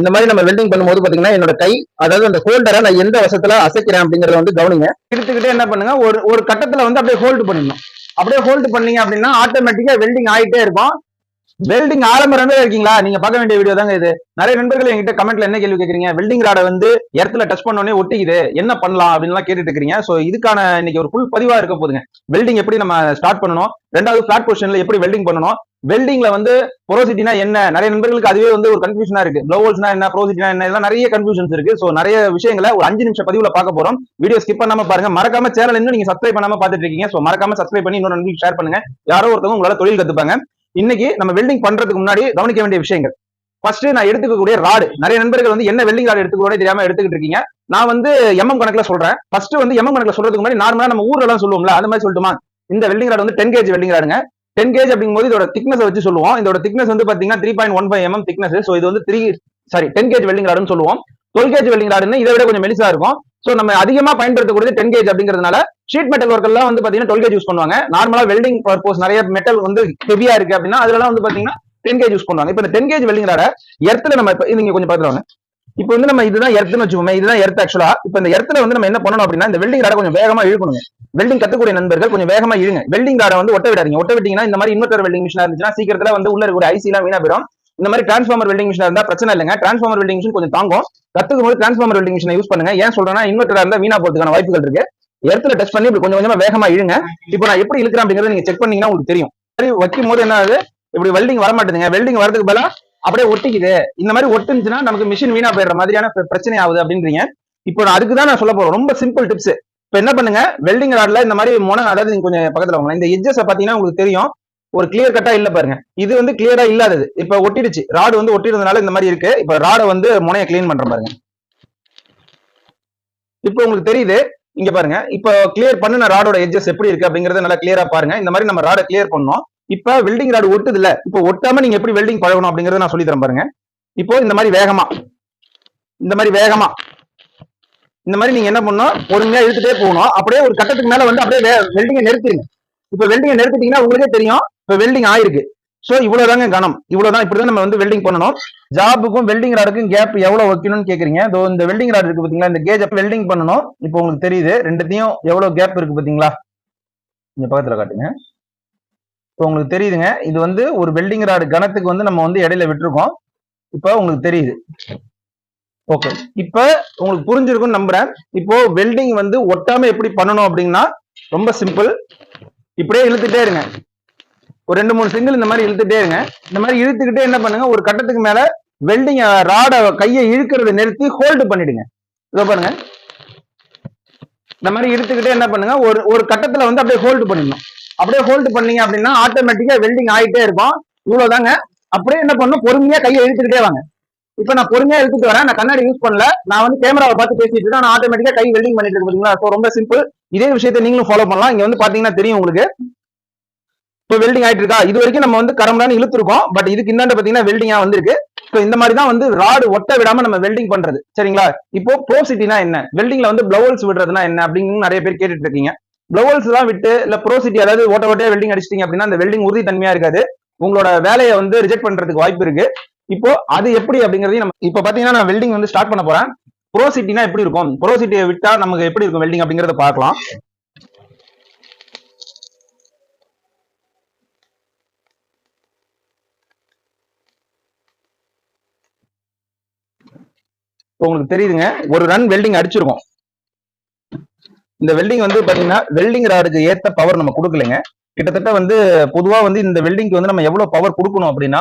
இந்த மாதிரி நம்ம வெல்டிங் பண்ணும்போது பாத்தீங்கன்னா என்னோட கை அதாவது அந்த ஹோல்டரை நான் எந்த வசத்துல அசைக்கிறேன் அப்படிங்கறத வந்து கவனிங்க. எடுத்துக்கிட்டே என்ன பண்ணுங்க ஒரு ஒரு கட்டத்துல வந்து அப்படியே ஹோல்டு பண்ணிடணும். அப்படியே ஹோல்டு பண்ணீங்க அப்படின்னா ஆட்டோமேட்டிக்கா வெல்டிங் ஆயிட்டே இருக்கும். வெல்டிங் ஆரம்பரமே இருக்கீங்களா? நீங்க பார்க்க வேண்டிய வீடியோ தாங்க இது. நிறைய நண்பர்கள் என்கிட்ட கமெண்ட்ல என்ன கேள்வி கேக்குறீங்க வெல்டிங் ராடை வந்து இடத்துல டச் பண்ண உடனே ஒட்டிக்குது. என்ன பண்ணலாம் அப்படின்லாம் கேட்டுட்டு இருக்கீங்க சோ இதுக்கான இன்னைக்கு ஒரு ஃபுல் பதிவா இருக்க போதுங்க வெல்டிங் எப்படி நம்ம ஸ்டார்ட் பண்ணணும்? ரெண்டாவது ஃபிளாட் பொசிஷன்ல எப்படி வெல்டிங் பண்ணணும்? வெல்டிங்ல வந்து பொரோசிட்டினா என்ன? நிறைய நண்பர்களுக்கு அதுவே வந்து ஒரு கன்ஃபியூஷனா இருக்கு. ப்ளவுல்ஸ்னா என்ன? பொரோசிட்டினா என்ன? இதெல்லாம் நிறைய கன்ஃபியூஷன்ஸ் இருக்கு. சோ நிறைய விஷயங்களை ஒரு அஞ்சு நிமிஷம் பதிவுல பார்க்க போறோம். வீடியோ ஸ்கிப் பண்ணாம பாருங்க. மறக்காம சேனல் இன்னும் நீங்க சப்ஸ்கிரைப் பண்ணாம பாத்துட்டு இருக்கீங்க. சோ மறக்காம சப்ஸ்கிரைப் பண்ணி இன்னொரு நண்பர்களுக்கு ஷேர் பண்ணுங்க. யாரோ ஒருத்தவங்க உங்களால தொழில் கத்துப்பாங்க. இன்னைக்கு நம்ம வெல்டிங் பண்றதுக்கு முன்னாடி கவனிக்க வேண்டிய விஷயங்கள். ஃபர்ஸ்ட் நான் எடுத்துக்கக்கூடிய ராடு நிறைய நண்பர்கள் வந்து என்ன வெல்டிங் ராடு எடுத்துக்கூட தெரியாம எடுத்துக்கிட்டு இருக்கீங்க. நான் வந்து எம்எம் கணக்குல சொல்றேன். ஃபர்ஸ்ட் வந்து எம்எம் கணக்குல சொல்றதுக்கு முன்னாடி நார்மலா நம்ம ஊர்ல எல்லாம் சொல்லுவோம்ல அந்த மாதிரி சொல்லட்டுமா? இந்த வெல்டிங் ராடு வந்து டென் கேஜ் வெல்டிங் ராடுங்க டென் கேஜ் அப்படிங்கும்போது இதோட திக்னஸ் வச்சு சொல்லுவோம். இதோட திக்னஸ் வந்து பாத்தீங்கன்னா three point one five mm thickness so இது வந்து three sorry ten gauge welding ராடுன்னு சொல்லுவோம். டுவெல் கேஜ் வெல்டிங் ராடுன்னு இதை விட கொஞ்சம் மெலிசா இருக்கும். ஸோ நம்ம அதிகமா பயன்படுத்தக்கூடியது டென் கேஜ் அப்படிங்கிறதுனால ஷீட் மெட்டல் ஒர்க் எல்லாம் வந்து பாத்தீங்கன்னா டுவெல் கேஜ் யூஸ் பண்ணுவாங்க. நார்மலா வெல்டிங் பர்பஸ் நிறைய மெட்டல் வந்து ஹெவியா இருக்கு அப்படின்னா அதெல்லாம் வந்து பாத்தீங்கன்னா டென் கேஜ் யூஸ் பண்ணுவாங்க. இப்போ இந்த டென் கேஜ் வெல்டிங் ராட எர்த்துல நம்ம இப்போ நீங்க கொஞ்சம் பாத்துருவாங்க இப்போ வந்து நம்ம இதுதான் எர்த்துன்னு வச்சுக்கோமே இதுதான் எர்த் ஆக்சுவலா இப்போ இந்த எர்த்துல வந்து நம்ம என்ன பண்ணணும் அப்படின்னா இந்த வெல்டிங் ராட கொஞ்சம் வேகமா இழுக்கணுங்க. வெல்டிங் கத்துக்கூடிய நண்பர்கள் கொஞ்சம் வேகமா இழுங்க வெல்டிங் ராட வந்து ஒட்ட விடாதீங்க. ஒட்ட விட்டீங்கன்னா இந்த மாதிரி இன்வெர்டர் வெல்டிங் மிஷினா இருந்துச்சுன்னா சீக்கிரத்துல வந்து உள்ள இருக்கிற ஐசி எல்லாம் வீணா போயிடும். இந்த மாதிரி டிரான்ஸ்ஃபார்மர் வெல்டிங் மிஷினா இருந்தா பிரச்சனை இல்லைங்க. டிரான்ஸ்ஃபார்மர் வெல்டிங் மிஷின் கொஞ்சம் தாங்கும். கத்துக்கும் போது டிரான்ஸ்ஃபார்மர் வெல்டிங் மிஷினை யூஸ் பண்ணுங்க. ஏன் சொல்றேன்னா இன்வெர்டரா இருந்தா வீணா போறதுக்கான வாய்ப்புகள் இருக்கு. எர்த்துல டச் பண்ணி இப்படி கொஞ்சம் கொஞ்சமா வேகமா இழுங்க. இப்போ நான் எப்படி இழுக்கிறேன் அப்படிங்கறத நீங்க செக் பண்ணீங்கன்னா உங்களுக்கு தெரியும். சரி வைக்கும் போது என்ன ஆகுது? இப்படி வெல்டிங் வர மாட்டேங்க வெல்டிங் வரதுக்கு பதிலாக அப்படியே ஒட்டிக்குது. இந்த மாதிரி ஒட்டுச்சுன்னா நமக்கு மிஷின் வீணா போயிடுற மாதிரியான பிரச்சனை ஆகுது அப்படின்றீங்க. இப்போ நான் அதுக்கு தான் நான் சொல்ல போறேன். ரொம்ப சிம்பிள் டிப்ஸ் இப்போ என்ன பண்ணுங்க? வெல்டிங் ராட்ல இந்த மாதிரி முனை அதாவது நீங்க கொஞ்சம் பக்கத்துல வாங்க. இந்த எஜ்ஜஸ் பாத்தீங்கன்னா உங்களுக்கு தெரியும். ஒரு கிளியர் கட்டா இல்ல பாருங்க. இது வந்து கிளியரா இல்லாதது. இப்ப ஒட்டிடுச்சு. ராடு வந்து ஒட்டிருந்தனால இந்த மாதிரி இருக்கு. இப்ப ராடை வந்து முனைய கிளீன் பண்ற பாருங்க. இப்போ உங்களுக்கு தெரியுது. இங்க பாருங்க. இப்போ கிளியர் பண்ணுன ராடோட எட்ஜஸ் எப்படி இருக்கு அப்படிங்கறத நல்லா கிளியரா பாருங்க. இந்த மாதிரி நம்ம ராடை கிளியர் பண்ணோம். இப்ப வெல்டிங் ராடு ஒட்டுது இல்ல. இப்போ ஒட்டாம நீங்க எப்படி வெல்டிங் பழகணும் அப்படிங்கறத நான் சொல்லி தரேன் பாருங்க. இப்போ இந்த மாதிரி வேகமா. இந்த மாதிரி வேகமா. இந்த மாதிரி நீங்க என்ன பண்ணணும்? பொறுமையா இழுத்துட்டே போகணும். அப்படியே ஒரு கட்டத்துக்கு மேல வந்து அப்படியே வெல்டிங்கை நிறுத்திடுங்க இப்ப வெல்டிங்கை நிறுத்திட்டீங்கன்னா உங்களுக்கே தெரியும் இப்ப வெல்டிங் ஆயிருக்கு. சோ இவ்வளவுதாங்க கனம் இவ்வளவுதான் இப்படிதான் நம்ம வந்து வெல்டிங் பண்ணணும். ஜாபுக்கும் வெல்டிங் ராடுக்கும் கேப் எவ்வளவு வைக்கணும்னு கேக்குறீங்க? இதோ இந்த வெல்டிங் ராடு இருக்கு பாத்தீங்களா? இந்த கேஜ் வெல்டிங் பண்ணணும். இப்போ உங்களுக்கு தெரியுது ரெண்டுத்தையும் எவ்வளவு கேப் இருக்கு பாத்தீங்களா? இங்க பக்கத்துல காட்டுங்க. இப்போ உங்களுக்கு தெரியுதுங்க இது வந்து ஒரு வெல்டிங் ராடு கணத்துக்கு வந்து நம்ம வந்து இடையில விட்டுருக்கோம். இப்போ உங்களுக்கு தெரியுது. ஓகே இப்போ உங்களுக்கு புரிஞ்சிருக்கும்னு நம்புறேன். இப்போ வெல்டிங் வந்து ஒட்டாம எப்படி பண்ணணும் அப்படின்னா ரொம்ப சிம்பிள் இப்படியே இழுத்துட்டே இருங்க. ஒரு ரெண்டு மூணு சிங்கிள் இந்த மாதிரி இழுத்துட்டே இருங்க. இந்த மாதிரி இழுத்துக்கிட்டே என்ன பண்ணுங்க? ஒரு கட்டத்துக்கு மேல வெல்டிங் ராட கையை இழுக்கிறத நிறுத்தி ஹோல்டு பண்ணிடுங்க. இதோ பாருங்க. இந்த மாதிரி இழுத்துக்கிட்டே என்ன பண்ணுங்க? ஒரு ஒரு கட்டத்துல வந்து அப்படியே ஹோல்டு பண்ணிடணும். அப்படியே ஹோல்டு பண்ணீங்க அப்படின்னா ஆட்டோமேட்டிக்கா வெல்டிங் ஆகிட்டே இருக்கும். இவ்வளவுதாங்க. அப்படியே என்ன பண்ணும் பொறுமையா கையை இழுத்துக்கிட்டே வாங்க. இப்ப நான் பொறுமையா இழுத்துட்டு வரேன். நான் கண்ணாடி யூஸ் பண்ணல. நான் வந்து கேமராவை பார்த்து பேசிட்டு இருக்கேன். ஆட்டோமேட்டிக்கா கை வெல்டிங் பண்ணிட்டு இருக்கு பாத்தீங்களா? ரொம்ப சிம்பிள் இதே விஷயத்தை நீங்களும் ஃபாலோ பண்ணலாம். இங்க வந்து பாத்தீங்கன்னா தெரியும் உங்களுக்கு. இப்போ வெல்டிங் ஆயிட்டு இருக்கா இது வரைக்கும் நம்ம வந்து கரம்டான்னு இழுத்துருக்கோம். பட் இதுக்கு இந்தாண்ட பாத்தீங்கன்னா வெல்டிங்கா வந்திருக்கு. ஸோ இந்த மாதிரி தான் வந்து ராடு ஒட்ட விடாம நம்ம வெல்டிங் பண்றது. சரிங்களா? இப்போ ப்ரோசிட்டினா என்ன? வெல்டிங்ல வந்து பிளவுல்ஸ் விடுறதுனா என்ன? அப்படின்னு நிறைய பேர் கேட்டுட்டு இருக்கீங்க. பிளவுல்ஸ் தான் விட்டு இல்ல ப்ரோசிட்டி அதாவது ஓட்ட ஓட்டையா வெல்டிங் அடிச்சிட்டீங்க அப்படின்னா அந்த வெல்டிங் உறுதி தன்மையா இருக்காது. உங்களோட வேலையை வந்து ரிஜெக்ட் பண்றதுக்கு வாய்ப்பு இருக்கு. இப்போ அது எப்படி அப்படிங்கறதையும் நம்ம இப்போ பாத்தீங்கன்னா நான் வெல்டிங் வந்து ஸ்டார்ட் பண்ண போறேன். ப்ரோசிட்டினா எப்படி இருக்கும்? ப்ரோசிட்டியை விட்டா நமக்கு எப்படி இருக்கும் வெல்டிங் அப்படிங்கறத பார்க்கலாம். இப்போ உங்களுக்கு தெரியுதுங்க ஒரு ரன் வெல்டிங் அடிச்சிருக்கோம். இந்த வெல்டிங் வந்து பாத்தீங்கன்னா வெல்டிங் ராடுக்கு ஏத்த பவர் நம்ம கொடுக்கலைங்க. கிட்டத்தட்ட வந்து பொதுவா வந்து இந்த வெல்டிங்க்கு வந்து நம்ம எவ்வளவு பவர் கொடுக்கணும் அப்படின்னா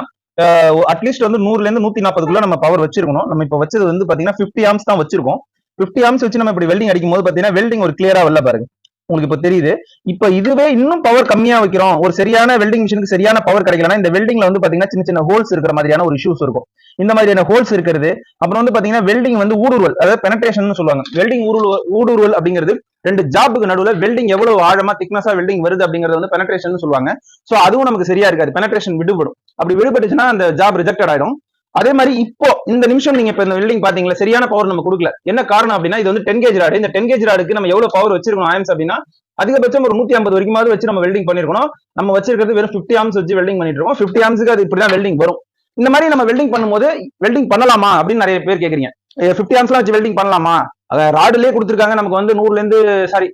அட்லீஸ்ட் வந்து நூறுல இருந்து நூத்தி நாற்பதுக்குள்ள நம்ம பவர் வச்சிருக்கணும். நம்ம இப்ப வச்சது வந்து பாத்தீங்கன்னா பிப்டி ஆம்ஸ் தான் வச்சிருக்கோம். பிப்டி ஆம்ஸ் வச்சு நம்ம இப்படி வெல்டிங் அடிக்கும் போது பாத்தீங்கன்னா வெல்டிங் ஒரு கிளியரா வரல பாருங்க. உங்களுக்கு இப்ப தெரியுது. இப்ப இதுவே இன்னும் பவர் கம்மியா வைக்கிறோம். ஒரு சரியான வெல்டிங் மிஷினுக்கு சரியான பவர் கிடைக்கலன்னா இந்த வெல்டிங்ல வந்து பாத்தீங்கன்னா சின்ன சின்ன ஹோல்ஸ் இருக்கிற மாதிரியான ஒரு இஷ்யூஸ் இருக்கும். இந்த மாதிரியான ஹோல்ஸ் இருக்கிறது அப்புறம் வந்து பாத்தீங்கன்னா வெல்டிங் வந்து ஊடுருவல் அதாவது பெனட்ரேஷன் சொல்லுவாங்க. வெல்டிங் ஊடுருவல் ஊடுருவல் அப்படிங்கிறது ரெண்டு ஜாபுக்கு நடுவில் வெல்டிங் எவ்வளவு ஆழமா திக்னஸா வெல்டிங் வருது அப்படிங்கறது வந்து பெனட்ரேஷன் சொல்லுவாங்க. சோ அதுவும் நமக்கு சரியா இருக்காது. பெனட்ரேஷன் விடுபடும். அப்படி விடுபட்டுச்சுன்னா அந்த ஜாப் ரிஜெக்டட் ஆயிடும். அதே மாதிரி இப்போ இந்த நிமிஷம் நீங்க இப்ப இந்த வெல்டிங் பாத்தீங்களா சரியான பவர் நம்ம கொடுக்கல. என்ன காரணம் அப்படின்னா இது வந்து டென் கேஜ் ராடு இந்த டென் கேஜ் ராடுக்கு நம்ம எவ்வளவு பவர் வச்சிருக்கணும் ஆயம்ஸ் அப்படின்னா அதிகபட்சம் ஒரு நூத்தி ஐம்பது வரைக்குமாவது வச்சு நம்ம வெல்டிங் பண்ணிருக்கணும். நம்ம வச்சிருக்கிறது வெறும் 50 ஆம்ஸ் வச்சு வெல்டிங் பண்ணிட்டு இருக்கோம். 50 ஆம்ஸுக்கு அது இப்படிதான் வெல்டிங் வரும். இந்த மாதிரி நம்ம வெல்டிங் பண்ணும்போது வெல்டிங் பண்ணலாமா அப்படின்னு நிறைய பேர் கேக்குறீங்க. ஃபிஃப்டி ஆம்ஸ்லாம் வச்சு வெல்டிங் பண்ணலாமா? அதை ராடுலயே கொடுத்துருக்காங்க நமக்கு வந்து நூறுல இருந்து சாரி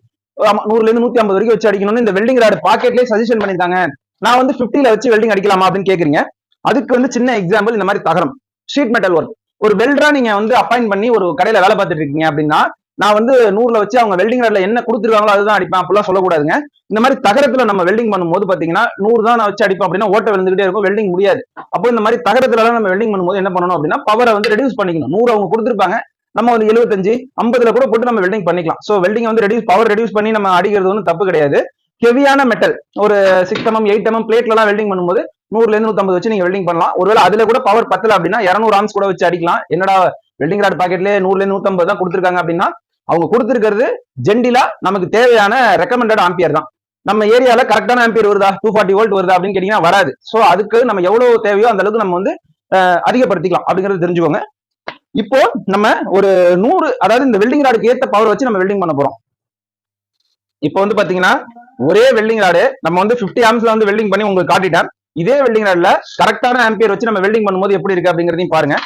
நூறுல இருந்து நூத்தி ஐம்பது வரைக்கும் வச்சு அடிக்கணும்னு இந்த வெல்டிங் ராடு பாக்கெட்லயே சஜஷன் பண்ணிருக்காங்க நான் வந்து 50 வச்சு வெல்டிங் அடிக்கலாமா அப்படின்னு கேக்குறீங்க. அதுக்கு வந்து சின்ன எக்ஸாம்பிள் இந்த மாதிரி தகரம் ஷீட் மெட்டல் ஒர்க் ஒரு வெல்டரா நீங்க வந்து அப்பாயின் பண்ணி ஒரு கடையில வேலை பார்த்துட்டு இருக்கீங்க அப்படின்னா நான் வந்து நூறுல வச்சு அவங்க வெல்டிங் ரேட்ல என்ன கொடுத்துருக்காங்களோ அதுதான் அடிப்பேன் அப்படிலாம் சொல்லக்கூடாதுங்க. இந்த மாதிரி தகரத்துல நம்ம வெல்டிங் பண்ணும்போது பாத்தீங்கன்னா நூறு தான் நான் வச்சு அடிப்பேன் அப்படின்னா ஓட்ட விழுந்துகிட்டே இருக்கும் வெல்டிங் முடியாது. அப்போ இந்த மாதிரி தகரத்துல எல்லாம் நம்ம வெல்டிங் பண்ணும்போது என்ன பண்ணணும் அப்படின்னா பவரை வந்து ரெடியூஸ் பண்ணிக்கணும். நூறு அவங்க கொடுத்துருப்பாங்க நம்ம வந்து எழுபத்தஞ்சு ஐம்பதுல கூட போட்டு நம்ம வெல்டிங் பண்ணிக்கலாம். சோ வெல்டிங் வந்து ரெடியூஸ் பவர் ரெடியூஸ் பண்ணி நம்ம அடிக்கிறது ஒன்றும் தப்பு கிடையாது. ஹெவியான மெட்டல் ஒரு சிக்ஸ் எம்எம் எயிட் எம்எம் பிளேட்ல வெல்டிங் பண்ணும்போது நூறுல இருந்து நூத்தம்பது வச்சு நீங்க வெல்டிங் பண்ணலாம். ஒருவேளை அதுல கூட பவர் பத்தல அப்படின்னா இரநூறு ஆம்ஸ் கூட வச்சு அடிக்கலாம். என்னடா வெல்டிங் ராட் பாக்கெட்லயே நூறுல இருந்து நூத்தம்பது தான் கொடுத்துருக்காங்க அப்படின்னா அவங்க கொடுத்துருக்கிறது ஜென்டிலா நமக்கு தேவையான ரெக்கமெண்டட் ஆம்பியர் தான். நம்ம ஏரியால கரெக்டான ஆம்பியர் வருதா? டூ ஃபார்ட்டி வோல்ட் வருதா? அப்படின்னு கேட்டீங்கன்னா வராது. சோ அதுக்கு நம்ம எவ்வளவு தேவையோ அந்த அளவுக்கு நம்ம வந்து அதிகப்படுத்திக்கலாம். அப்படிங்கறது தெரிஞ்சுக்கோங்க. இப்போ நம்ம ஒரு நூறு அதாவது இந்த வெல்டிங் ராடுக்கு ஏத்த பவர் வச்சு நம்ம வெல்டிங் பண்ண போறோம். இப்போ வந்து பாத்தீங்கன்னா ஒரே வெல்டிங் ராடு நம்ம வந்து 50 ஆம்ஸ்ல வந்து வெல்டிங் பண்ணி உங்களுக்கு காட்டிட்டேன். இதே வெல்டிங் ராட்ல கரெக்டான ஆம்பியர் வச்சு நம்ம வெல்டிங் பண்ணும்போது எப்படி இருக்கு அப்படிங்கறதையும் பாருங்க.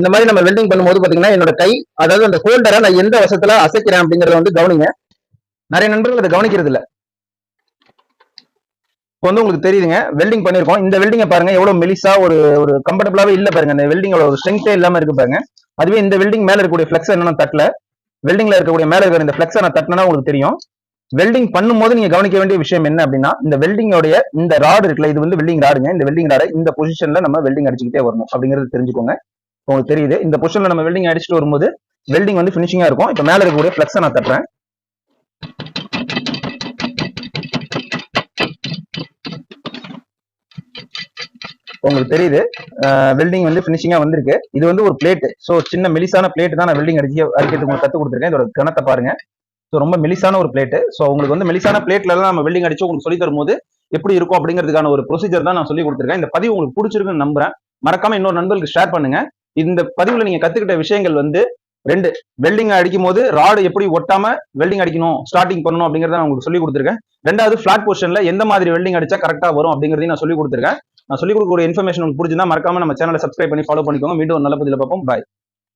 இந்த மாதிரி நம்ம வெல்டிங் பண்ணும்போது பாத்தீங்கன்னா என்னோட கை அதாவது அந்த ஹோல்டரை நான் எந்த வசத்துல அசைக்கிறேன் அப்படிங்கறத வந்து கவனிங்க. நிறைய நண்பர்கள் அதை கவனிக்கிறது இல்ல இப்போ வந்து உங்களுக்கு தெரியுதுங்க வெல்டிங் பண்ணிருக்கோம். இந்த வெல்டிங்கை பாருங்க எவ்வளவு மெலிசா ஒரு ஒரு கம்ஃபர்டபுளாவே இல்லை பாருங்க. இந்த வெல்டிங்கோட ஒரு ஸ்ட்ரென்த்தே இல்லாமல் இருக்கு பாருங்க. அதுவே இந்த வெல்டிங் மேலே இருக்கக்கூடிய ஃபிளக்ஸ் என்னன்னா தட்டல. வெல்டிங்ல இருக்கக்கூடிய மேலே இருக்கிற இந்த ஃபிளெக்ஸை நான் தட்டினா உங்களுக்கு தெரியும். வெல்டிங் பண்ணும்போது நீங்க கவனிக்க வேண்டிய விஷயம் என்ன அப்படின்னா இந்த வெல்டிங்கோடைய இந்த ராடு இருக்குல்ல இது வந்து வெல்டிங் ராடுங்க இந்த வெல்டிங் ராடு இந்த பொசிஷன்ல நம்ம வெல்டிங் அடிச்சுக்கிட்டே வரணும் அப்படிங்கிறது தெரிஞ்சுக்கோங்க. உங்களுக்கு தெரியுது. இந்த பொசிஷன்ல நம்ம வெல்டிங் அடிச்சுட்டு வரும்போது வெல்டிங் வந்து ஃபினிஷிங்கா இருக்கும். இப்போ மேல இருக்கக்கூடிய ஃபிளக்ஸை நான் தட்டுறேன். உங்களுக்கு தெரியுது. வெல்டிங் வந்து ஃபினிஷிங்காக வந்திருக்கு. இது வந்து ஒரு பிளேட் ஸோ சின்ன மெலிசான பிளேட் தான் நான் வெல்டிங் அடிக்க அடிக்கிறதுக்கு உங்களுக்கு கத்து கொடுத்துருக்கேன். இதோட கணத்தை பாருங்க. ஸோ ரொம்ப மெலிசான ஒரு பிளேட் ஸோ உங்களுக்கு வந்து மெலிசான பிளேட்ல எல்லாம் நம்ம வெல்டிங் அடிச்சு உங்களுக்கு சொல்லி தரும்போது எப்படி இருக்கும் அப்படிங்கிறதுக்கான ஒரு ப்ரொசீஜர் தான் நான் சொல்லி கொடுத்துருக்கேன். இந்த பதிவு உங்களுக்கு பிடிச்சிருக்குன்னு நம்புறேன். மறக்காம இன்னொரு நண்பர்களுக்கு ஷேர் பண்ணுங்க. இந்த பதிவுல நீங்க கத்துக்கிட்ட விஷயங்கள் வந்து ரெண்டு வெல்டிங் அடிக்கும் போது ராடு எப்படி ஒட்டாம வெல்டிங் அடிக்கணும் ஸ்டார்டிங் பண்ணணும் அப்படிங்கறத நான் உங்களுக்கு சொல்லி கொடுத்துருக்கேன். ரெண்டாவது ஃபிளாட் போர்ஷன்ல எந்த மாதிரி வெல்டிங் அடிச்சா கரெக்டா வரும் அப்படிங்கறதையும் நான் சொல்லி கொடுத்துருக்கேன். நான் சொல்லிக் கொடுக்கக்கூடிய இன்ஃபர்மேஷன் உங்களுக்கு பிடிச்சிருந்தா மறக்காம நம்ம சேனலை சப்ஸ்கிரைப் பண்ணி ஃபாலோ பண்ணிக்கோங்க. மீண்டும் நல்ல பதில பார்ப்போம். பாய்